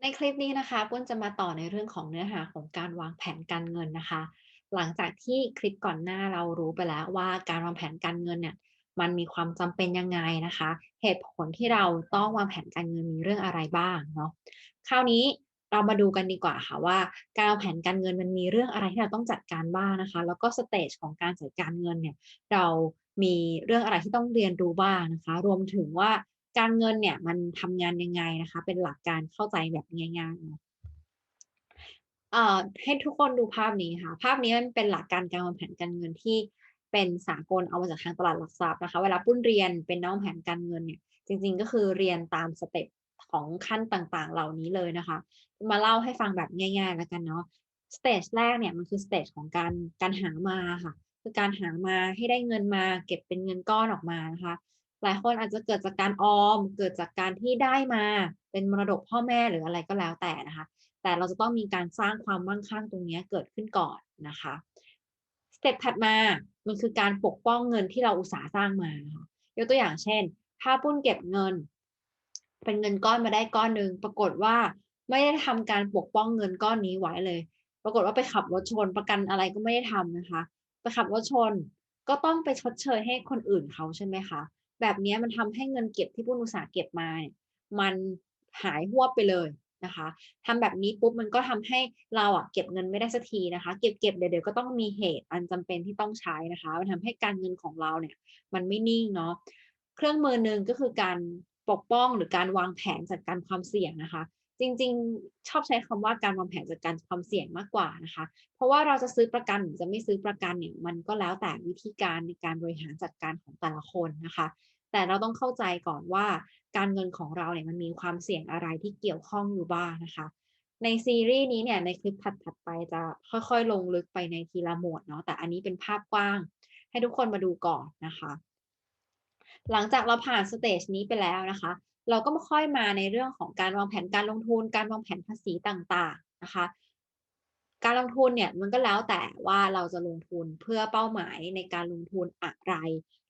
ในคลิปนี้นะคะปุ้นจะมาต่อในเรื่องของเนื้อหาของการวางแผนการเงินนะคะ หลังจากที่คลิปก่อนหน้าเรารู้ไปแล้วว่าการวางแผนการเงินเนี่ยมันมีความจำเป็นยังไงนะคะ เหตุผลที่เราต้องวางแผนการเงินมีเรื่องอะไรบ้างเนาะคราวนี้เรามาดูกันดีกว่าค่ะว่า การวางแผนการเงินมันมีเรื่องอะไรที่เราต้องจัดการบ้างนะคะ แล้วก็สเตจของการจัดการเงินเนี่ยเรามีเรื่องอะไรที่ต้องเรียนรู้บ้างนะคะ รวมถึงว่า การเงินเนี่ยมันทำงานยังไงนะคะ เป็นหลักการเข้าใจแบบง่ายๆเนาะเอ่อให้ทุกคนดูภาพนี้ค่ะ ภาพนี้มันเป็นหลักการการวางแผนการเงินที่เป็นสากลเอามาจากทางตลาดหลักทรัพย์นะคะ เวลาปุ้นเรียนเป็นน้องแผนการเงินเนี่ยจริง ๆ ก็คือเรียนตามสเต็ปของขั้นต่างๆ เหล่านี้เลยนะคะ มาเล่าให้ฟังแบบง่ายๆ แล้วกันเนาะสเตจแรกเนี่ยมันคือสเตจของการการหามาค่ะ คือการหามาให้ได้เงินมาเก็บเป็นเงินก้อนออกมานะคะ หลายคนอาจจะเกิดจากการออม เกิดจากการที่ได้มา เป็นมรดกพ่อแม่หรืออะไรก็แล้วแต่นะคะ แต่เราจะต้องมีการสร้างความมั่งคั่งตรงนี้เกิดขึ้นก่อนนะคะ สเต็ปถัดมา มันคือการปกป้องเงินที่เราอุตสาห์สร้างมาค่ะยกตัวอย่างเช่น ถ้าปุ้นเก็บเงิน เป็นเงินก้อนมาได้ก้อนหนึ่งปรากฏว่าไม่ได้ทำการปกป้องเงินก้อนนี้ไว้เลย ปรากฏว่าไปขับรถชนประกันอะไรก็ไม่ได้ทำนะคะ ไปขับรถชนก็ต้องไปชดเชยให้คนอื่นเขาใช่ไหมคะ แบบนี้มันทำให้เงินเก็บที่ปุ้นอุตสาเก็บมาเนี่ยมันหายหัวไปเลยนะคะทำแบบนี้ปุ๊บมันก็ทำให้เราอะเก็บเงินไม่ได้สักทีนะคะ เก็บเก็บเดี๋ยวก็ต้องมีเหตุอันจำเป็นที่ต้องใช้นะคะ มันทำให้การเงินของเราเนี่ยมันไม่นิ่งเนาะเครื่องมือหนึ่งก็คือการปกป้องหรือการวางแผนจัดการความเสี่ยงนะคะ จริง ๆ ชอบใช้คำว่าการวางแผนจัดการความเสี่ยงมากกว่านะคะ เพราะว่าเราจะซื้อประกันหรือจะไม่ซื้อประกันเนี่ยมันก็แล้วแต่วิธีการในการบริหารจัดการของแต่ละคนนะคะ แต่เราต้องเข้าใจก่อนว่าการเงินของเราเนี่ยมันมีความเสี่ยงอะไรที่เกี่ยวข้องอยู่บ้างนะคะ ในซีรีส์นี้เนี่ยในคลิปถัดๆไปจะค่อยๆ ลงลึกไปในทีละหมวดเนาะแต่อันนี้เป็นภาพกว้าง ให้ทุกคนมาดูก่อนนะคะหลังจากเราผ่านสเตจนี้ไปแล้วนะคะ เราก็มาค่อยมาในเรื่องของการวางแผนการลงทุน การวางแผนภาษีต่างๆนะคะ การลงทุนเนี่ยมันก็แล้วแต่ว่าเราจะลงทุนเพื่อเป้าหมายในการลงทุนอะไร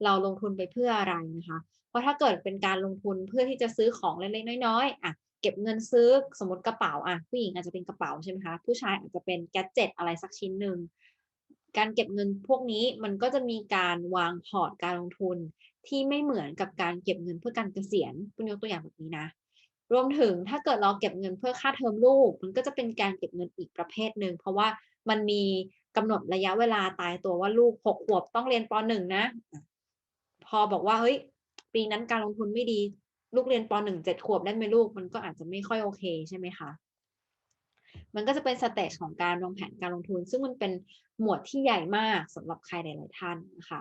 เราลงทุนไปเพื่ออะไรนะคะ เพราะถ้าเกิดเป็นการลงทุนเพื่อที่จะซื้อของเล็กๆน้อยๆอะเก็บเงินซื้อสมมติกระเป๋าอะผู้หญิงอาจจะเป็นกระเป๋าใช่ไหมคะผู้ชายอาจจะเป็นแกจิตอะไรสักชิ้นหนึ่งการเก็บเงินพวกนี้มันก็จะมีการวางพอร์ตการลงทุน ที่ไม่เหมือนกับการเก็บเงินเพื่อการเกษียณคุณยกตัวอย่างแบบนี้นะ รวมถึงถ้าเกิดเราเก็บเงินเพื่อค่าเทอมลูก มันก็จะเป็นการเก็บเงินอีกประเภทหนึ่งเพราะว่ามันมีกำหนดระยะเวลาตายตัวว่าลูกหกขวบต้องเรียนปหนึ่งนะ พอบอกว่าเฮ้ย ปีนั้นการลงทุนไม่ดี ลูกเรียนปหนึ่งเจ็ดขวบได้ไหมลูกมันก็อาจจะไม่ค่อยโอเคใช่ไหมคะมันก็จะเป็นสเตจของการวางแผนการลงทุน ซึ่งมันเป็นหมวดที่ใหญ่มากสำหรับใครหลาย ๆ ท่านนะคะ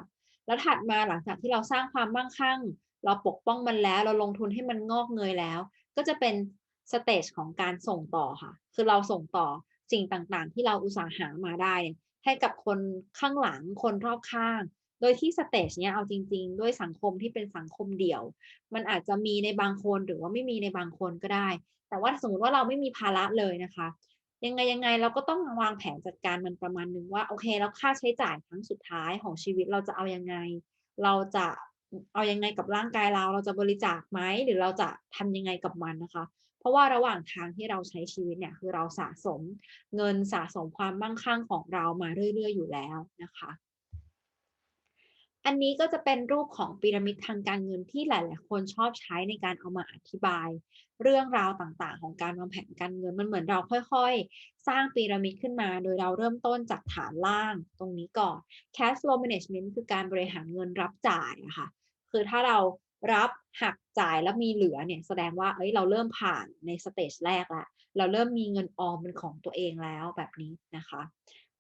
แล้วถัดมาหลังจากที่เราสร้างความมั่งคั่ง เราปกป้องมันแล้วเราลงทุนให้มันงอกเงยแล้ว ก็จะเป็นสเตจของการส่งต่อค่ะ คือเราส่งต่อสิ่งต่างๆ ที่เราอุตสาหามาได้ ให้กับคนข้างหลังคนรอบข้าง โดยที่สเตจเนี้ยเอาจริง ๆ ด้วยสังคมที่เป็นสังคมเดี่ยว มันอาจจะมีในบางคนหรือว่าไม่มีในบางคนก็ได้ แต่ว่าสมมติว่าเราไม่มีภาระเลยนะคะ ยังไงยังไงเราก็ต้องวางแผนจัดการมันประมาณนึงว่าโอเค แล้วค่าใช้จ่ายครั้งสุดท้ายของชีวิตเราจะเอายังไง เราจะเอายังไงกับร่างกายเรา เราจะบริจาคไหมหรือเราจะทำยังไงกับมันนะคะ เพราะว่าระหว่างทางที่เราใช้ชีวิตเนี่ยคือเราสะสมเงินสะสมความมั่งคั่งของเรามาเรื่อย ๆ อยู่แล้วนะคะ อันนี้ก็จะเป็นรูปของพีระมิดทางการเงินที่หลาย ๆ คนชอบใช้ในการเอามาอธิบาย เรื่องราวต่าง ๆ ของการวางแผนการเงินมันเหมือนเราค่อย ๆ สร้างพีระมิดขึ้นมา โดยเราเริ่มต้นจากฐานล่างตรงนี้ก่อน cash flow management คือการบริหารเงินรับจ่ายนะคะคือถ้าเรารับหักจ่ายแล้วมีเหลือเนี่ยแสดงว่าเอ้ยเราเริ่มผ่านในสเตจแรกแล้วเราเริ่มมีเงินออมเป็นของตัวเองแล้วแบบนี้นะคะ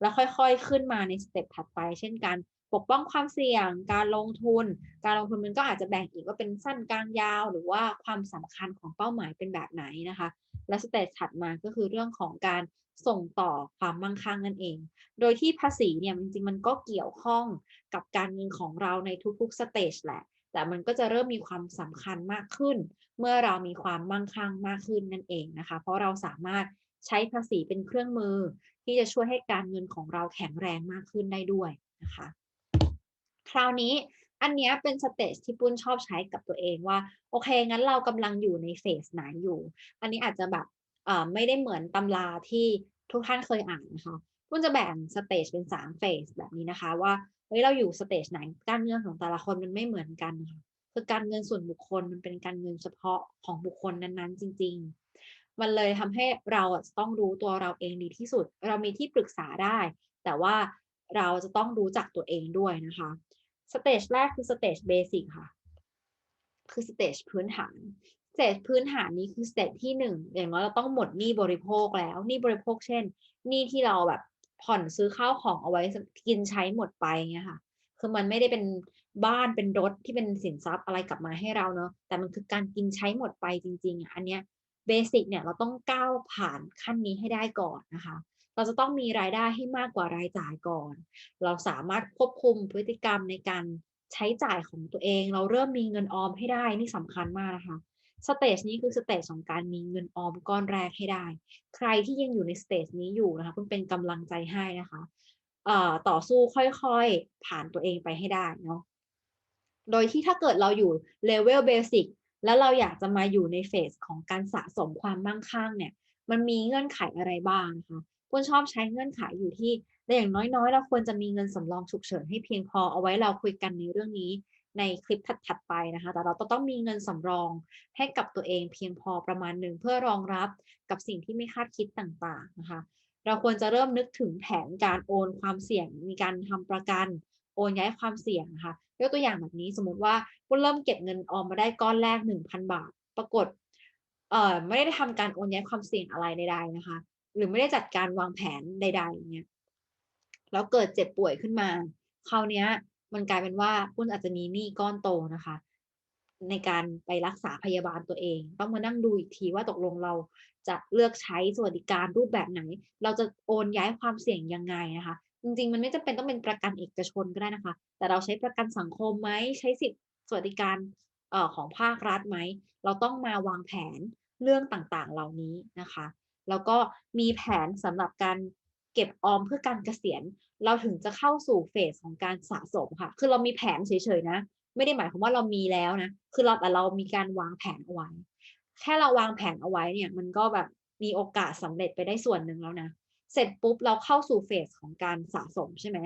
แล้วค่อยๆขึ้นมาในสเต็ปถัดไป เช่นการ ปกป้องความเสี่ยง การลงทุน การลงทุนมันก็อาจจะแบ่งอีกว่าเป็นสั้นกลางยาว หรือว่าความสำคัญของเป้าหมายเป็นแบบไหนนะคะ และสเตจถัดมาก็คือเรื่องของการส่งต่อความมั่งคั่งนั่นเอง โดยที่ภาษีเนี่ยจริงๆมันก็เกี่ยวข้องกับการเงินของเราในทุกๆสเตจแหละ แต่มันก็จะเริ่มมีความสำคัญมากขึ้น เมื่อเรามีความมั่งคั่งมากขึ้นนั่นเองนะคะ เพราะเราสามารถใช้ภาษีเป็นเครื่องมือ ที่จะช่วยให้การเงินของเราแข็งแรงมากขึ้นได้ด้วยนะคะ คราวนี้อันนี้เป็นสเตจที่ปุ้นชอบใช้กับตัวเองว่า โอเค งั้นเรากำลังอยู่ในเฟสไหนอยู่ อันนี้อาจจะแบบอ่าไม่ได้เหมือนตำราที่ทุกท่านเคยอ่านนะคะปุ้นจะแบ่งสเตจเป็น3เฟสแบบนี้นะคะว่าเฮ้ยเราอยู่สเตจไหนการเงินของแต่ละคนมันไม่เหมือนกันค่ะคือการเงินส่วนบุคคลมันเป็นการเงินเฉพาะของบุคคลนั้นๆ จริง ๆ มันเลยทำให้เราต้องรู้ตัวเราเองดีที่สุด เรามีที่ปรึกษาได้ แต่ว่าเราจะต้องรู้จักตัวเองด้วยนะคะ สเตจแรกคือสเตจเบสิกค่ะ คือสเตจพื้นฐานสเตจพื้นฐานนี้คือสเตจที่หนึ่งอย่างน้อยเราต้องหมดหนี้บริโภคแล้วหนี้บริโภคเช่นหนี้ที่เราแบบผ่อนซื้อข้าวของเอาไว้กินใช้หมดไปเงี้ยค่ะ คือมันไม่ได้เป็นบ้านเป็นรถที่เป็นสินทรัพย์อะไรกลับมาให้เราเนาะแต่มันคือการกินใช้หมดไปจริง ๆ อันเนี้ยเบสิกเนี่ยเราต้องก้าวผ่านขั้นนี้ให้ได้ก่อนนะคะ เราจะต้องมีรายได้ให้มากกว่ารายจ่ายก่อน เราสามารถควบคุมพฤติกรรมในการใช้จ่ายของตัวเอง เราเริ่มมีเงินออมให้ได้นี่สำคัญมากนะคะสเตจนี้คือสเตจของการมีเงินออมก้อนแรกให้ได้ ใครที่ยังอยู่ในสเตจนี้อยู่นะคะคุณเป็นกำลังใจให้นะคะต่อสู้ค่อยๆ ผ่านตัวเองไปให้ได้เนาะโดยที่ถ้าเกิดเราอยู่เลเวลเบสิกแล้วเราอยากจะมาอยู่ในเฟสของการสะสมความมั่งคั่งเนี่ย มันมีเงื่อนไขอะไรบ้างคะ คุณชอบใช้เงื่อนไขอยู่ที่อย่างน้อยๆ เราควรจะมีเงินสำรองฉุกเฉินให้เพียงพอเอาไว้เราคุยกันในเรื่องนี้ในคลิปถัดๆไปนะคะ แต่เราต้องมีเงินสำรองให้กับตัวเองเพียงพอประมาณหนึ่งเพื่อรองรับกับสิ่งที่ไม่คาดคิดต่างๆนะคะ เราควรจะเริ่มนึกถึงแผนการโอนความเสี่ยง มีการทำประกัน โอนย้ายความเสี่ยงนะคะยกตัวอย่างแบบนี้สมมติว่าคุณเริ่มเก็บเงินออมมาได้ก้อนแรก 1,000 บาท ปรากฏเอ่อไม่ได้ทำการโอนย้ายความเสี่ยงอะไรใดๆนะคะ หรือไม่ได้จัดการวางแผนใดๆอย่างเนี่ยแล้วเกิดเจ็บป่วยขึ้นมาคราวนี้มันกลายเป็นว่าคุณอาจจะมีหนี้ก้อนโตนะคะ ในการไปรักษาพยาบาลตัวเอง ต้องมานั่งดูอีกทีว่าตกลงเราจะเลือกใช้สวัสดิการรูปแบบไหน เราจะโอนย้ายความเสี่ยงยังไงนะคะ จริงๆ มันไม่จำเป็นต้องเป็นประกันเอกชนก็ได้นะคะ แต่เราใช้ประกันสังคมไหมใช้สิทธิสวัสดิการออของภาครัฐไหม เราต้องมาวางแผนเรื่องต่างๆ เหล่านี้นะคะ แล้วก็มีแผนสำหรับการเก็บออมเพื่อการเกษียณ เราถึงจะเข้าสู่เฟสของการสะสมค่ะ คือเรามีแผนเฉยๆนะ ไม่ได้หมายความว่าเรามีแล้วนะ คือเราแต่เรามีการวางแผนเอาไว้ แค่เราวางแผนเอาไว้เนี่ยมันก็แบบมีโอกาสสำเร็จไปได้ส่วนหนึ่งแล้วนะ เสร็จปุ๊บเราเข้าสู่เฟสของการสะสมใช่ไหม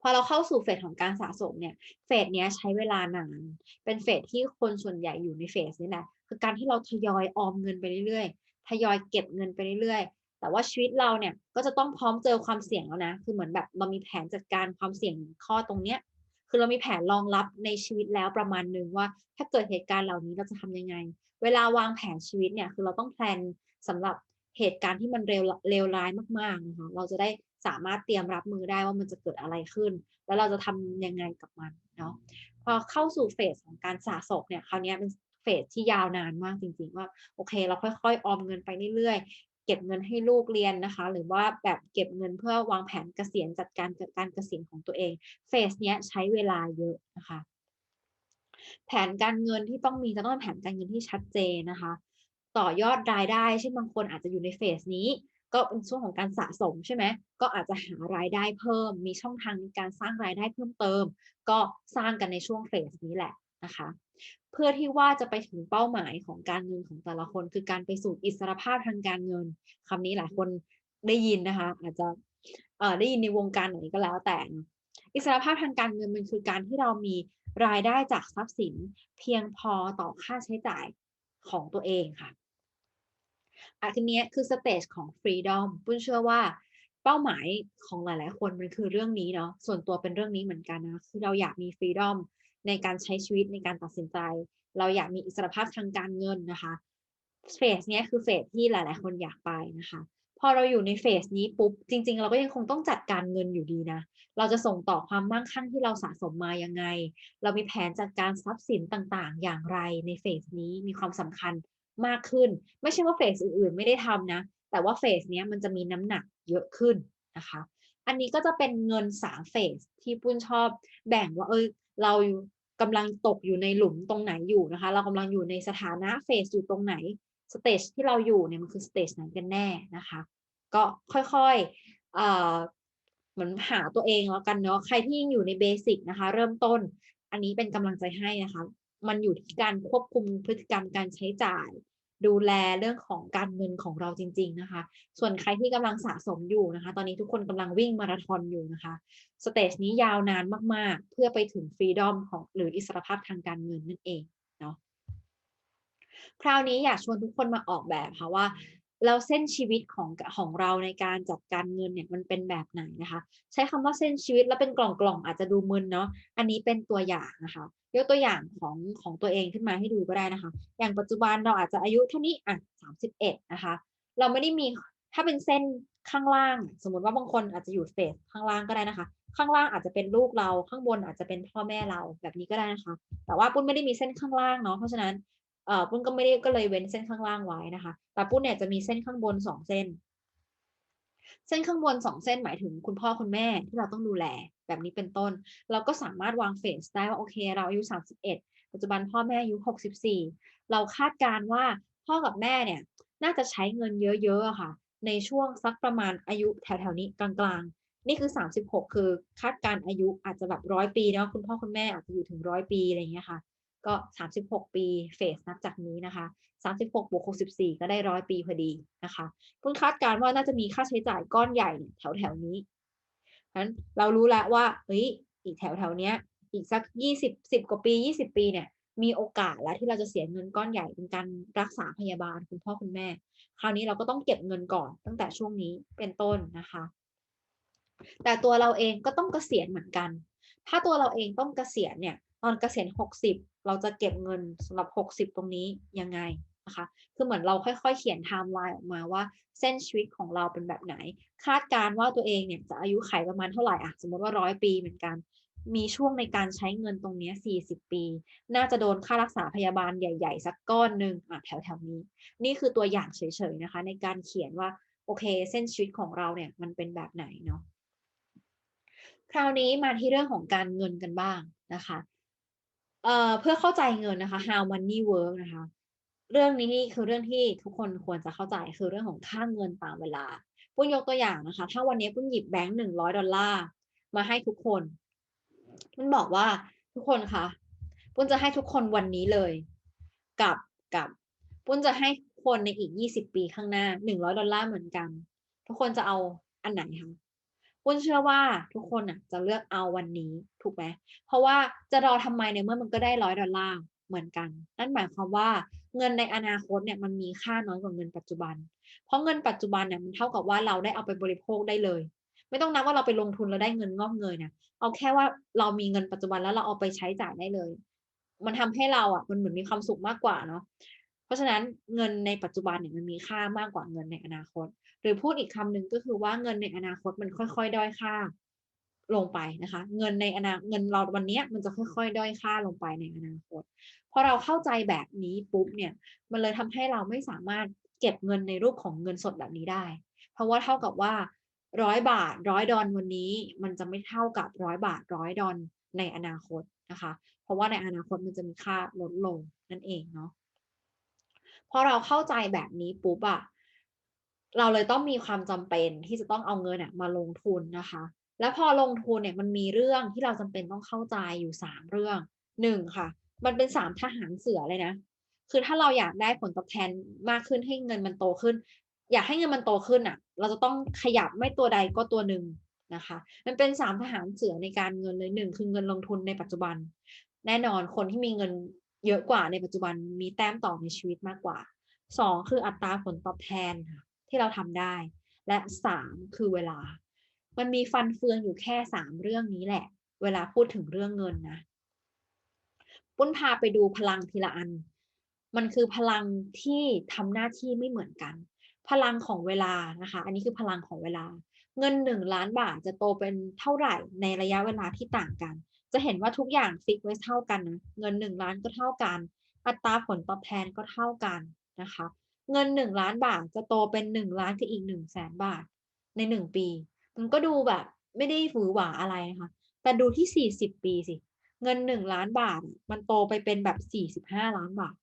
พอเราเข้าสู่เฟสของการสะสมเนี่ย เฟสเนี้ยใช้เวลานาน เป็นเฟสที่คนส่วนใหญ่อยู่ในเฟสนี้แหละ คือการที่เราทยอยออมเงินไปเรื่อยๆ ทยอยเก็บเงินไปเรื่อยๆ แต่ว่าชีวิตเราเนี่ยก็จะต้องพร้อมเจอความเสี่ยงแล้วนะ คือเหมือนแบบเรามีแผนจัดการความเสี่ยงข้อตรงเนี้ย คือเรามีแผนรองรับในชีวิตแล้วประมาณหนึ่งว่า ถ้าเกิดเหตุการณ์เหล่านี้เราจะทำยังไง เวลาวางแผนชีวิตเนี่ยคือเราต้องแพลนสำหรับเหตุการณ์ที่มันเร็วเลวร้ายมากๆนะคะ เราจะได้สามารถเตรียมรับมือได้ว่ามันจะเกิดอะไรขึ้น แล้วเราจะทำยังไงกับมันเนาะพอเข้าสู่เฟสของการสะสมเนี่ยคราวนี้เป็น เฟสที่ยาวนานมากจริง ๆ ว่าโอเค เราค่อยๆออมเงินไปเรื่อยๆ เก็บเงินให้ลูกเรียนนะคะ หรือว่าแบบเก็บเงินเพื่อวางแผนเกษียณจัดการการเกษียณของตัวเองเฟสเนี้ยใช้เวลาเยอะนะคะ แผนการเงินที่ต้องมีจะต้องเป็นแผนการเงินที่ชัดเจนนะคะ ต่อยอดรายได้เช่นบางคนอาจจะอยู่ในเฟสนี้ก็เป็นช่วงของการสะสมใช่ไหม ก็อาจจะหารายได้เพิ่ม มีช่องทางในการสร้างรายได้เพิ่มเติม ก็สร้างกันในช่วงเฟสนี้แหละนะคะ เพื่อที่ว่าจะไปถึงเป้าหมายของการเงินของแต่ละคน คือการไปสู่อิสรภาพทางการเงินคำนี้หลายคนได้ยินนะคะ อาจจะเอ่อได้ยินในวงการไหนก็แล้วแต่ อิสรภาพทางการเงินมันคือการที่เรามีรายได้จากทรัพย์สินเพียงพอต่อค่าใช้จ่ายของตัวเองค่ะอันนี้คือสเตจของฟรีดอมปุ้นเชื่อว่าเป้าหมายของหลาย ๆ คนมันคือเรื่องนี้เนาะส่วนตัวเป็นเรื่องนี้เหมือนกันนะคือเราอยากมีฟรีดอม ในการใช้ชีวิตในการตัดสินใจ เราอยากมีอิสรภาพทางการเงินนะคะเฟสนี้คือเฟสที่หลาย ๆ คนอยากไปนะคะพอเราอยู่ในเฟสนี้ปุ๊บจริง ๆ เราก็ยังคงต้องจัดการเงินอยู่ดีนะ เราจะส่งต่อความมั่งคั่งที่เราสะสมมายังไง เรามีแผนจัดการทรัพย์สินต่างๆ อย่างไรในเฟสนี้มีความสำคัญมากขึ้น ไม่ใช่ว่าเฟสอื่น ๆ ไม่ได้ทำนะ แต่ว่าเฟสนี้มันจะมีน้ำหนักเยอะขึ้นนะคะ อันนี้ก็จะเป็นเงินสามเฟสที่ปุ้นชอบแบ่งว่าเออ เรากำลังตกอยู่ในหลุมตรงไหนอยู่นะคะ เรากำลังอยู่ในสถานะเฟสอยู่ตรงไหนสเตจที่เราอยู่เนี่ยมันคือสเตจไหนกันแน่นะคะ ก็ค่อยๆเอ่อเหมือนหาตัวเองแล้วกันเนาะใครที่ยังอยู่ในเบสิกนะคะ เริ่มต้นอันนี้เป็นกำลังใจให้นะคะ มันอยู่ที่การควบคุมพฤติกรรมการใช้จ่าย ดูแลเรื่องของการเงินของเราจริง ๆนะคะ ส่วนใครที่กำลังสะสมอยู่นะคะ ตอนนี้ทุกคนกำลังวิ่งมาราธอนอยู่นะคะสเตจนี้ยาวนานมากๆ เพื่อไปถึงฟรีดอมของหรืออิสรภาพทางการเงินนั่นเองเนาะคราวนี้อยากชวนทุกคนมาออกแบบค่ะว่า แล้วเส้นชีวิตของของเราในการจัดการเงินเนี่ยมันเป็นแบบไหนนะคะ ใช้คำว่าเส้นชีวิตแล้วเป็นกล่องๆอาจจะดูมึนเนาะอันนี้เป็นตัวอย่างนะคะยกตัวอย่างของของตัวเองขึ้นมาให้ดูก็ได้นะคะ อย่างปัจจุบันเราอาจจะอายุเท่านี้อะ31นะคะ เราไม่ได้มีถ้าเป็นเส้นข้างล่าง สมมติว่าบางคนอาจจะอยู่เฟสข้างล่างก็ได้นะคะ ข้างล่างอาจจะเป็นลูกเราข้างบนอาจจะเป็นพ่อแม่เราแบบนี้ก็ได้นะคะ แต่ว่าปุ้นไม่ได้มีเส้นข้างล่างเนาะเพราะฉะนั้น เอ่อปุ้นก็ไม่ได้ก็เลยเว้นเส้นข้างล่างไว้นะคะ แต่ปุ้นเนี่ยจะมีเส้นข้างบน2เส้น เส้นข้างบน2เส้นหมายถึงคุณพ่อคุณแม่ที่เราต้องดูแลแบบนี้เป็นต้น เราก็สามารถวางเฟสได้ว่าโอเค เราอายุ 31 ปัจจุบันพ่อแม่อายุ 64 เราคาดการณ์ว่าพ่อกับแม่เนี่ยน่าจะใช้เงินเยอะๆค่ะ ในช่วงสักประมาณอายุแถวๆนี้กลางๆ นี่คือ 36 คือคาดการอายุอาจจะแบบ100ปีเนาะคุณพ่อคุณแม่อาจจะอยู่ถึง100ปีอะไรอย่างเงี้ยค่ะ ก็ 36 ปีเฟสนับจากนี้นะคะ 36บวก64 ก็ได้100ปีพอดีนะคะปุ้นคาดการณ์ว่าน่าจะมีค่าใช้จ่ายก้อนใหญ่เนี่ยแถวนี้งั้นเรารู้แล้วว่าเฮ้ยอีกแถวๆเนี้ยอีกสัก 20 10 กว่าปี 20 ปีเนี่ยมีโอกาสแล้วที่เราจะเสียเงินก้อนใหญ่เป็นการรักษาพยาบาลคุณพ่อคุณแม่ คราวนี้เราก็ต้องเก็บเงินก่อนตั้งแต่ช่วงนี้เป็นต้นนะคะ แต่ตัวเราเองก็ต้องเกษียณเหมือนกัน ถ้าตัวเราเองต้องเกษียณเนี่ย ตอนเกษียณ60 เราจะเก็บเงินสำหรับ 60 ตรงนี้ยังไงนะคะ คือเหมือนเราค่อยๆ เขียนไทม์ไลน์ออกมาว่าเส้นชีวิตของเราเป็นแบบไหน คาดการณ์ว่าตัวเองเนี่ยจะอายุขัยประมาณเท่าไหร่อะสมมติว่า100ปีเหมือนกัน มีช่วงในการใช้เงินตรงนี้40 ปี น่าจะโดนค่ารักษาพยาบาลใหญ่ๆ สักก้อนหนึ่งอะแถวๆนี้ นี่คือตัวอย่างเฉยๆนะคะ ในการเขียนว่าโอเค เส้นชีวิตของเราเนี่ยมันเป็นแบบไหนเนาะคราวนี้มาที่เรื่องของการเงินกันบ้างนะคะ เอ่อเพื่อเข้าใจเงินนะคะ How money work นะคะ เรื่องนี้นี่คือเรื่องที่ทุกคนควรจะเข้าใจคือเรื่องของค่าเงินตามเวลาปุ้นยกตัวอย่างนะคะ ถ้าวันนี้ปุ้นหยิบแบงค์ $100 มาให้ทุกคนปุ้นบอกว่าทุกคนคะปุ้นจะให้ทุกคนวันนี้เลย กับกับปุ้นจะให้คนในอีก20ปีข้างหน้า $100 เหมือนกัน ทุกคนจะเอาอันไหนคะ ปุ้นเชื่อว่าทุกคนน่ะจะเลือกเอาวันนี้ถูกไหมเพราะว่าจะรอทำไมในเมื่อมันก็ได้ $100 เหมือนกัน นั่นหมายความว่าเงินในอนาคตเนี่ยมันมีค่าน้อยกว่าเงินปัจจุบัน เพราะเงินปัจจุบันเนี่ยมันเท่ากับว่าเราได้เอาไปบริโภคได้เลย ไม่ต้องนับว่าเราไปลงทุนแล้วได้เงินงอกเงยนะเอาแค่ว่าเรามีเงินปัจจุบันแล้วเราเอาไปใช้จ่ายได้เลย มันทำให้เราอะมันเหมือนมีความสุขมากกว่าเนาะเพราะฉะนั้นเงินในปัจจุบันเนี่ยมันมีค่ามากกว่าเงินในอนาคต หรือพูดอีกคำหนึ่งก็คือว่าเงินในอนาคตมันค่อยๆ ด้อยค่าลงไปนะคะ เงินในอนาเงินเราวันนี้มันจะค่อยๆ ด้อยค่าลงไปในอนาคตพอเราเข้าใจแบบนี้ปุ๊บเนี่ยมันเลยทำให้เราไม่สามารถเก็บเงินในรูปของเงินสดแบบนี้ได้ เพราะว่าเท่ากับว่า $100 $100 วันนี้ มันจะไม่เท่ากับ $100 $100 ในอนาคตนะคะ เพราะว่าในอนาคตมันจะมีค่าลดลงนั่นเองเนาะพอเราเข้าใจแบบนี้ปุ๊บอะ เราเลยต้องมีความจำเป็นที่จะต้องเอาเงินอะมาลงทุนนะคะ แล้วพอลงทุนเนี่ยมันมีเรื่องที่เราจำเป็นต้องเข้าใจอยู่3เรื่อง1ค่ะ มันเป็น3ทหารเสือเลยนะ คือถ้าเราอยากได้ผลตอบแทนมากขึ้นให้เงินมันโตขึ้น อยากให้เงินมันโตขึ้นน่ะ เราจะต้องขยับไม่ตัวใดก็ตัวหนึ่งนะคะ มันเป็น3ทหารเสือในการเงินเลย1คือเงินลงทุนในปัจจุบัน แน่นอนคนที่มีเงินเยอะกว่าในปัจจุบันมีแต้มต่อในชีวิตมากกว่า2คืออัตราผลตอบแทนค่ะ ที่เราทำได้ และ3คือเวลา มันมีฟันเฟืองอยู่แค่3เรื่องนี้แหละ เวลาพูดถึงเรื่องเงินนะปุ้นพาไปดูพลังทีละอัน มันคือพลังที่ทำหน้าที่ไม่เหมือนกัน พลังของเวลานะคะ อันนี้คือพลังของเวลา เงิน1ล้านบาทจะโตเป็นเท่าไหร่ในระยะเวลาที่ต่างกัน จะเห็นว่าทุกอย่างฟิกไว้เท่ากันนะเงิน1ล้านก็เท่ากัน อัตราผลตอบแทนก็เท่ากันนะคะ เงิน1ล้านบาทจะโตเป็น1ล้านกับอีก100,000บาทใน1ปี มันก็ดูแบบ ไม่ได้หวือหวาอะไรนะคะ แต่ดูที่40ปีสิ เงิน1ล้านบาท มันโตไปเป็นแบบ45ล้านบาท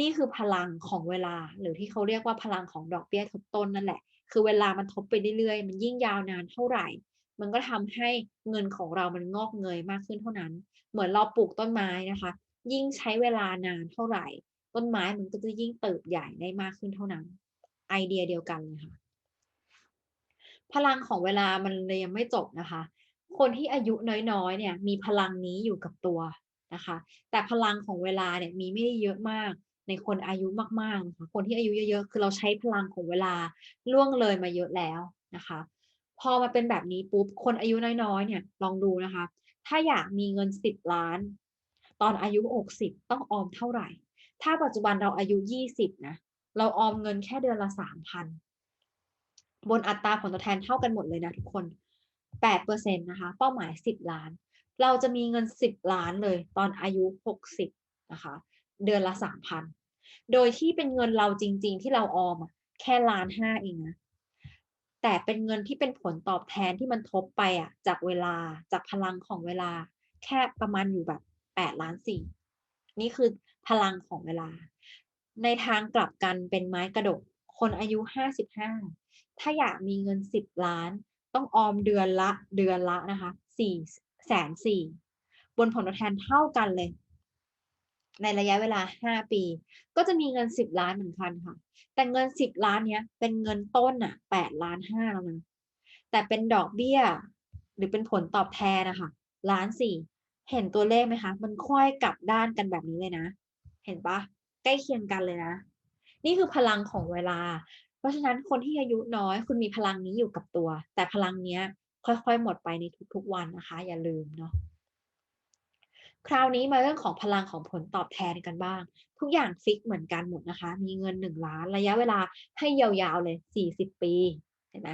นี่คือพลังของเวลา หรือที่เขาเรียกว่าพลังของดอกเบี้ยทบต้นนั่นแหละ คือเวลามันทบไปเรื่อยๆ มันยิ่งยาวนานเท่าไหร่ มันก็ทำให้เงินของเรามันงอกเงยมากขึ้นเท่านั้น เหมือนเราปลูกต้นไม้นะคะ ยิ่งใช้เวลานานเท่าไหร่ ต้นไม้มันก็จะยิ่งเติบใหญ่ได้มากขึ้นเท่านั้น ไอเดียเดียวกันเลยค่ะ พลังของเวลามันเลยยังไม่จบนะคะ คนที่อายุน้อยๆ เนี่ย มีพลังนี้อยู่กับตัวนะคะ แต่พลังของเวลาเนี่ยมีไม่ได้เยอะมากในคนอายุมากๆนะคะคนที่อายุเยอะๆ คือเราใช้พลังของเวลาล่วงเลยมาเยอะแล้วนะคะ พอมาเป็นแบบนี้ปุ๊บ คนอายุน้อยๆ เนี่ย ลองดูนะคะ ถ้าอยากมีเงิน 10 ล้าน ตอนอายุ 60 ต้องออมเท่าไหร่ ถ้าปัจจุบันเราอายุ20นะเราออมเงินแค่เดือนละ3,000บนอัตราผลตอบแทนเท่ากันหมดเลยนะทุกคน8%นะคะ เป้าหมาย10ล้าน เราจะมีเงิน10ล้านเลยตอนอายุ60นะคะ เดือนละ3,000โดยที่เป็นเงินเราจริง ๆ ที่เราออมแค่ล้านห้าเองนะแต่เป็นเงินที่เป็นผลตอบแทนที่มันทบไปอะ จากเวลาจากพลังของเวลา แค่ประมาณอยู่แบบ8ล้าน4นี่คือ พลังของเวลา ในทางกลับกันเป็นไม้กระดก คนอายุ 55 ถ้าอยากมีเงิน 10 ล้าน ต้องออมเดือนละเดือนละนะคะ4แสนสี่บนผลตอบแทนเท่ากันเลย ในระยะเวลา 5 ปี ก็จะมีเงิน 10 ล้านเหมือนกันค่ะ แต่เงิน 10 ล้านเนี้ยเป็นเงินต้นอะ8ล้าน5แล้วนะแต่เป็นดอกเบี้ย หรือเป็นผลตอบแทนนะคะล้านสี่เห็นตัวเลขไหมคะ มันค่อยกลับด้านกันแบบนี้เลยนะ เห็นปะใกล้เคียงกันเลยนะ นี่คือพลังของเวลา เพราะฉะนั้นคนที่อายุน้อยคุณมีพลังนี้อยู่กับตัว แต่พลังเนี้ย ค่อยๆ หมดไปในทุกๆวันนะคะ อย่าลืมเนาะคราวนี้มาเรื่องของพลังของผลตอบแทนกันบ้าง ทุกอย่างฟิกเหมือนกันหมดนะคะ มีเงิน 1 ล้านระยะเวลาให้ยาวๆเลย 40 ปีเห็นไหม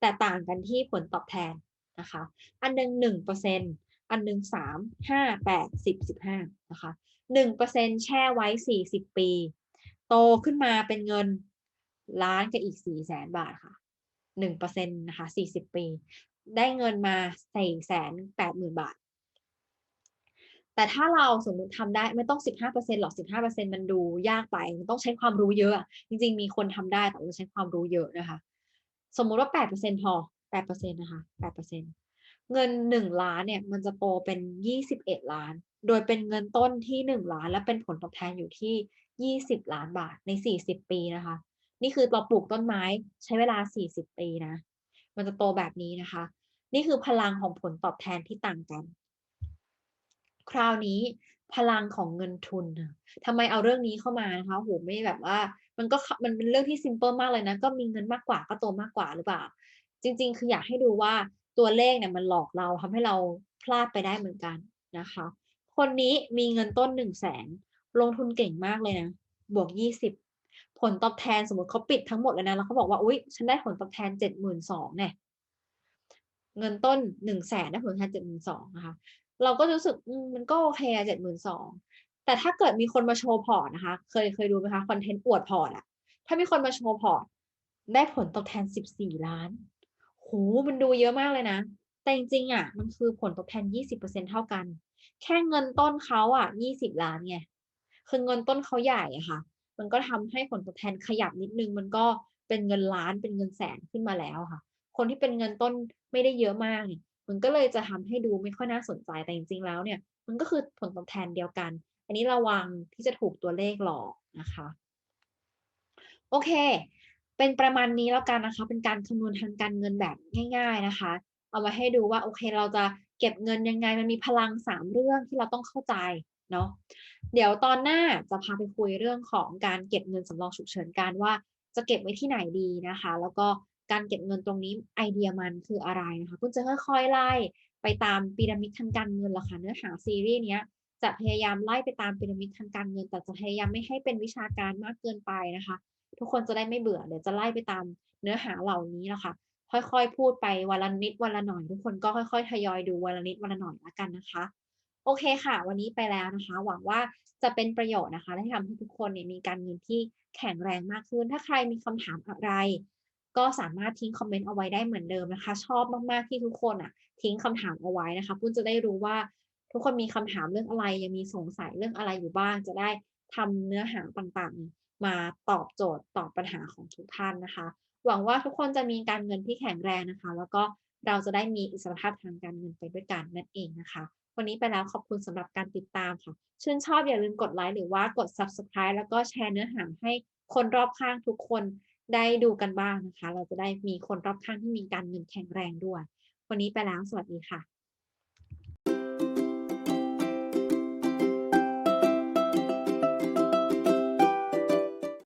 แต่ต่างกันที่ผลตอบแทนนะคะ อันหนึ่ง1%อันหนึ่ง3 5 8 10 15นะคะ 1%แช่ไว้ 40 ปี โตขึ้นมาเป็นเงินล้านกับอีก4แสนบาทค่ะ 1%นะคะ 40 ปี ได้เงินมา4แสน8หมื่นบาท แต่ถ้าเราสมมติทำได้ไม่ต้อง 15%หรอก 15%มันดูยากไป มันต้องใช้ความรู้เยอะ จริงๆ มีคนทำได้แต่ต้องใช้ความรู้เยอะนะคะ สมมุติว่า 8%พอ 8%นะคะ 8% เงิน1ล้านเนี่ยมันจะโตเป็น21ล้าน โดยเป็นเงินต้นที่1ล้าน และเป็นผลตอบแทนอยู่ที่20ล้านบาทใน40ปีนะคะ นี่คือเราปลูกต้นไม้ใช้เวลา40ปีนะ มันจะโตแบบนี้นะคะ นี่คือพลังของผลตอบแทนที่ต่างกัน คราวนี้พลังของเงินทุนค่ะทำไมเอาเรื่องนี้เข้ามานะคะโหไม่แบบว่า มันก็มันเป็นเรื่องที่ซิมเปิลมากเลยนะ ก็มีเงินมากกว่าก็โตมากกว่าหรือเปล่า จริง ๆ คืออยากให้ดูว่า ตัวเลขเนี่ยมันหลอกเราทำให้เราพลาดไปได้เหมือนกันนะคะ คนนี้มีเงินต้น1 0 0 0 0แสนลงทุนเก่งมากเลยนะ บวก20ผลตอบแทนสมมติเขาปิดทั้งหมดเลยนะแล้วเขาบอกว่าอุ๊ย ฉันได้ผลตอบแทน72,000เนี่ยเงินต้น1 0 0 0 0แสนได้ผลตอบแทน72,000นสองนะคะเราก็รู้สึกมันก็โอเคอะ72,000แต่ถ้าเกิดมีคนมาโชว์พอร์ตนะคะ เคยเคยดูไหมคะคอนเทนต์อวดพอร์ตอะถ้ามีคนมาโชว์พอร์ตได้ผลตอบแทน14ล้าน โหมันดูเยอะมากเลยนะ แต่จริงๆอะมันคือผลตอบแทน 20%เท่ากัน แค่เงินต้นเขาอะ20 ล้านไง คือเงินต้นเขาใหญ่อะค่ะ มันก็ทำให้ผลตอบแทนขยับนิดนึง มันก็เป็นเงินล้าน เป็นเงินแสนขึ้นมาแล้วค่ะ คนที่เป็นเงินต้นไม่ได้เยอะมากเนี่ย มันก็เลยจะทำให้ดูไม่ค่อยน่าสนใจ แต่จริงๆ แล้วเนี่ย มันก็คือผลตอบแทนเดียวกัน อันนี้ระวังที่จะถูกตัวเลขหลอกนะคะ โอเค เป็นประมาณนี้แล้วกันนะคะ เป็นการคำนวณทางการเงินแบบง่าย ๆนะคะ เอามาให้ดูว่าโอเคเราจะเก็บเงินยังไงมันมีพลัง 3 เรื่องที่เราต้องเข้าใจเนาะเดี๋ยวตอนหน้าจะพาไปคุยเรื่องของการเก็บเงินสำรองฉุกเฉินกันว่าจะเก็บไว้ที่ไหนดีนะคะ แล้วก็การเก็บเงินตรงนี้ไอเดียมันคืออะไรนะคะคุณจะค่อยๆไล่ไปตามพีระมิดทางการเงินละค่ะเนื้อหาซีรีส์เนี้ยจะพยายามไล่ไปตามพีระมิดทางการเงิน แต่จะพยายามไม่ให้เป็นวิชาการมากเกินไปนะคะ ทุกคนจะได้ไม่เบื่อเดี๋ยวจะไล่ไปตามเนื้อหาเหล่านี้ละค่ะค่อยๆ พูดไปวันละนิดวันละหน่อย ทุกคนก็ค่อย ๆ ทยอยดูวันละนิดวันละหน่อยละกันนะคะ โอเคค่ะ วันนี้ไปแล้วนะคะ หวังว่าจะเป็นประโยชน์นะคะและทำให้ทุกคนเนี่ยมีการเงินที่แข็งแรงมากขึ้น ถ้าใครมีคำถามอะไร ก็สามารถทิ้งคอมเมนต์เอาไว้ได้เหมือนเดิมนะคะ ชอบมากๆที่ทุกคนอะ ทิ้งคำถามเอาไว้นะคะปุ้นจะได้รู้ว่าทุกคนมีคำถามเรื่องอะไรยังมีสงสัยเรื่องอะไรอยู่บ้าง จะได้ทำเนื้อหาต่างๆ มาตอบโจทย์ตอบปัญหาของทุกท่านนะคะ หวังว่าทุกคนจะมีการเงินที่แข็งแรงนะคะ แล้วก็เราจะได้มีอิสรภาพทางการเงินไปด้วยกันนั่นเองนะคะ วันนี้ไปแล้วขอบคุณสำหรับการติดตามค่ะ ชื่นชอบอย่าลืมกดไลค์หรือว่ากด Subscribe แล้วก็แชร์เนื้อหาให้คนรอบข้างทุกคนได้ดูกันบ้างนะคะ เราจะได้มีคนรอบข้างที่มีการเงินแข็งแรงด้วย วันนี้ไปแล้วสวัสดีค่ะ